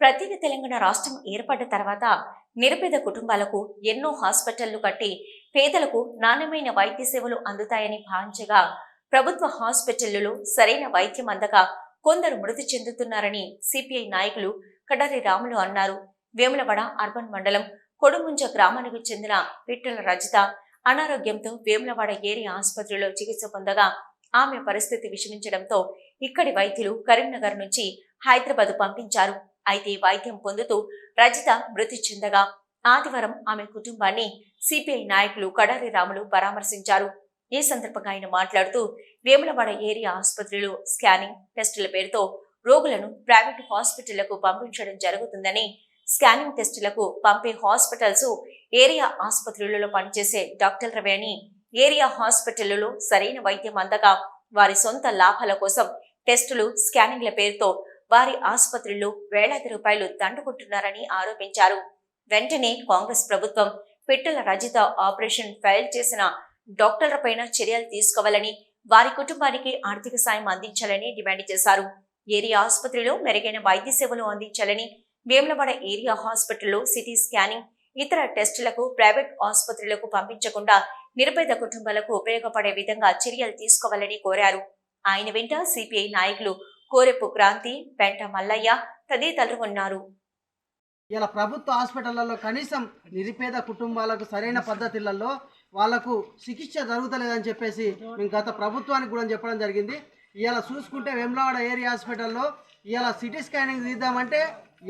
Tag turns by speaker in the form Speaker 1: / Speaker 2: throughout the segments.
Speaker 1: ప్రత్యేక తెలంగాణ రాష్ట్రం ఏర్పడ్డ తర్వాత నిరుపేద కుటుంబాలకు ఎన్నో హాస్పిటళ్ళు కట్టి పేదలకు నాణ్యమైన వైద్య సేవలు అందుతాయని భావించగా ప్రభుత్వ హాస్పిటళ్ళలో సరైన వైద్యం అందక కొందరు మృతి చెందుతున్నారని సిపిఐ నాయకులు కడారి రాములు అన్నారు. వేములవాడ అర్బన్ మండలం కొడుముంజ గ్రామానికి చెందిన పిట్టల రజిత అనారోగ్యంతో వేములవాడ ఏరియా ఆసుపత్రిలో చికిత్స పొందగా ఆమె పరిస్థితి విషమించడంతో ఇక్కడి వైద్యులు కరీంనగర్ నుంచి హైదరాబాద్ పంపించారు. అయితే వైద్యం పొందుతూ రజిత మృతి చెందగా ఆదివారం ఆమె కుటుంబాన్ని సిపిఐ నాయకులు కడారి రాములు పరామర్శించారు. ఈ సందర్భంగా ఆయన మాట్లాడుతూ వేములవాడ ఏరియా ఆసుపత్రిలో స్కానింగ్ టెస్టుల పేరుతో రోగులను ప్రైవేటు హాస్పిటళ్ళకు పంపించడం జరుగుతుందని స్కానింగ్ టెస్టులకు పంపే హాస్పిటల్స్ ఏరియా ఆసుపత్రులలో పనిచేసే డాక్టర్లవే అని ఏరియా హాస్పిటళ్ళలో సరైన వైద్యం అందక వారి సొంత లాభాల కోసం టెస్టులు స్కానింగ్ల పేరుతో వారి ఆసుపత్రుల్లో వేలాది రూపాయలు దండుకుంటున్నారని ఆరోపించారు. వెంటనే కాంగ్రెస్ ప్రభుత్వం పిట్టల రజిత ఆపరేషన్ ఫెయిల్ చేసిన డాక్టర్లపైన చర్యలు తీసుకోవాలని వారి కుటుంబానికి ఆర్థిక సాయం అందించాలని డిమాండ్ చేశారు. ఏరియా ఆసుపత్రిలో మెరుగైన వైద్య సేవలు అందించాలని వేములవాడ ఏరియా హాస్పిటల్లో సిటీ స్కానింగ్ ఇతర టెస్టులకు ప్రైవేట్ ఆసుపత్రులకు పంపించకుండా నిరుపేద కుటుంబాలకు ఉపయోగపడే విధంగా చర్యలు తీసుకోవాలని కోరారు. ఆయన వెంట సిపిఐ నాయకులు కోరెపు క్రాంతి పెంట మల్లయ్య తదితరులు ఉన్నారు.
Speaker 2: ఇలా ప్రభుత్వ హాస్పిటళ్ళలో కనీసం నిరుపేద కుటుంబాలకు సరైన పద్ధతులలో వాళ్ళకు చికిత్స జరుగుతలేదని చెప్పేసి మేము గత ప్రభుత్వానికి కూడా చెప్పడం జరిగింది. ఇలా చూసుకుంటే వెమ్లవాడ ఏరియా హాస్పిటల్లో ఇలా సిటీ స్కానింగ్ తీద్దామంటే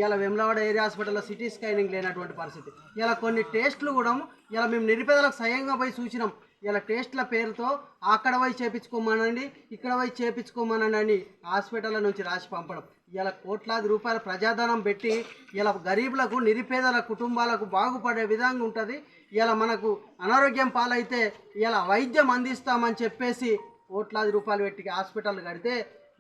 Speaker 2: ఇలా వెమ్లవాడ ఏరియా హాస్పిటల్లో సిటీ స్కానింగ్ లేనటువంటి పరిస్థితి. ఇలా కొన్ని టెస్టులు కూడా ఇలా మేము నిరుపేదలకు స్వయంగా పోయి చూసినాం. ఇలా టెస్ట్ల పేరుతో అక్కడ పోయి చేపించుకోమనండి ఇక్కడ పోయి చేపించుకోమనండి అని హాస్పిటల్ నుంచి రాసి పంపడం. ఇలా కోట్లాది రూపాయల ప్రజాధనం పెట్టి ఇలా గరీబులకు నిరుపేదల కుటుంబాలకు బాగుపడే విధంగా ఉంటుంది. ఇలా మనకు అనారోగ్యం పాలైతే ఇలా వైద్యం అందిస్తామని చెప్పేసి కోట్లాది రూపాయలు పెట్టి హాస్పిటల్ కడితే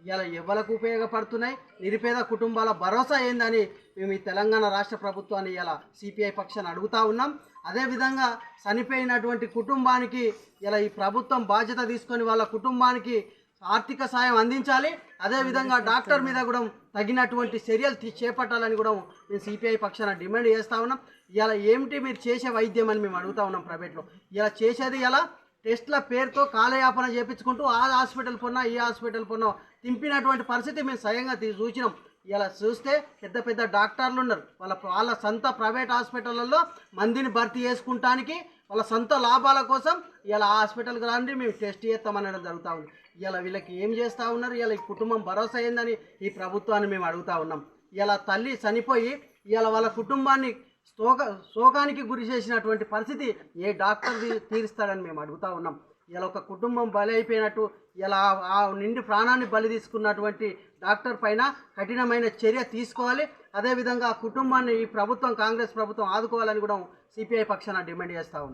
Speaker 2: ఇలా ఎవరికి ఉపయోగపడుతున్నాయి? నిరుపేద కుటుంబాల భరోసా ఏందని మేము ఈ తెలంగాణ రాష్ట్ర ప్రభుత్వాన్ని ఇలా సిపిఐ పక్షాన్ని అడుగుతా ఉన్నాం. అదేవిధంగా చనిపోయినటువంటి కుటుంబానికి ఇలా ఈ ప్రభుత్వం బాధ్యత తీసుకొని వాళ్ళ కుటుంబానికి ఆర్థిక సాయం అందించాలి. అదేవిధంగా డాక్టర్ మీద కూడా తగినటువంటి చర్యలు చేపట్టాలని కూడా మేము సిపిఐ పక్షాన డిమాండ్ చేస్తూ ఉన్నాం. ఇలా ఏమిటి మీరు చేసే వైద్యం అని మేము అడుగుతా ఉన్నాం ప్రైవేట్లో. ఇలా చేసేది ఎలా? టెస్ట్ల పేరుతో కాలయాపన చేపించుకుంటూ ఆ హాస్పిటల్ పొన్నా ఈ హాస్పిటల్ పొన్నా తింపినటువంటి పరిస్థితి మేము స్వయంగా చూసినాం. ఇలా చూస్తే పెద్ద పెద్ద డాక్టర్లు ఉన్నారు. వాళ్ళ వాళ్ళ సొంత ప్రైవేట్ హాస్పిటళ్ళల్లో మందిని భర్తీ చేసుకుంటానికి వాళ్ళ సొంత లాభాల కోసం ఇలా హాస్పిటల్కి రండి మేము టెస్ట్ చేస్తామనడం జరుగుతూ ఉంది. ఇలా వీళ్ళకి ఏం చేస్తూ ఉన్నారు? ఇలా ఈ కుటుంబం భరోసా అయిందని ఈ ప్రభుత్వాన్ని మేము అడుగుతా ఉన్నాం. ఇలా తల్లి చనిపోయి ఇలా వాళ్ళ కుటుంబాన్ని శోక శోకానికి గురి చేసినటువంటి పరిస్థితి ఏ డాక్టర్ తీరుస్తాడని మేము అడుగుతా ఉన్నాం. ఇలా ఒక కుటుంబం బలి అయిపోయినట్టు ఇలా ఆ నిండి ప్రాణాన్ని బలి తీసుకున్నటువంటి డాక్టర్ పైన కఠినమైన చర్య తీసుకోవాలి. అదేవిధంగా ఆ కుటుంబాన్ని ఈ ప్రభుత్వం కాంగ్రెస్ ప్రభుత్వం ఆదుకోవాలని కూడా సిపిఐ పక్షాన డిమాండ్ చేస్తూ ఉంది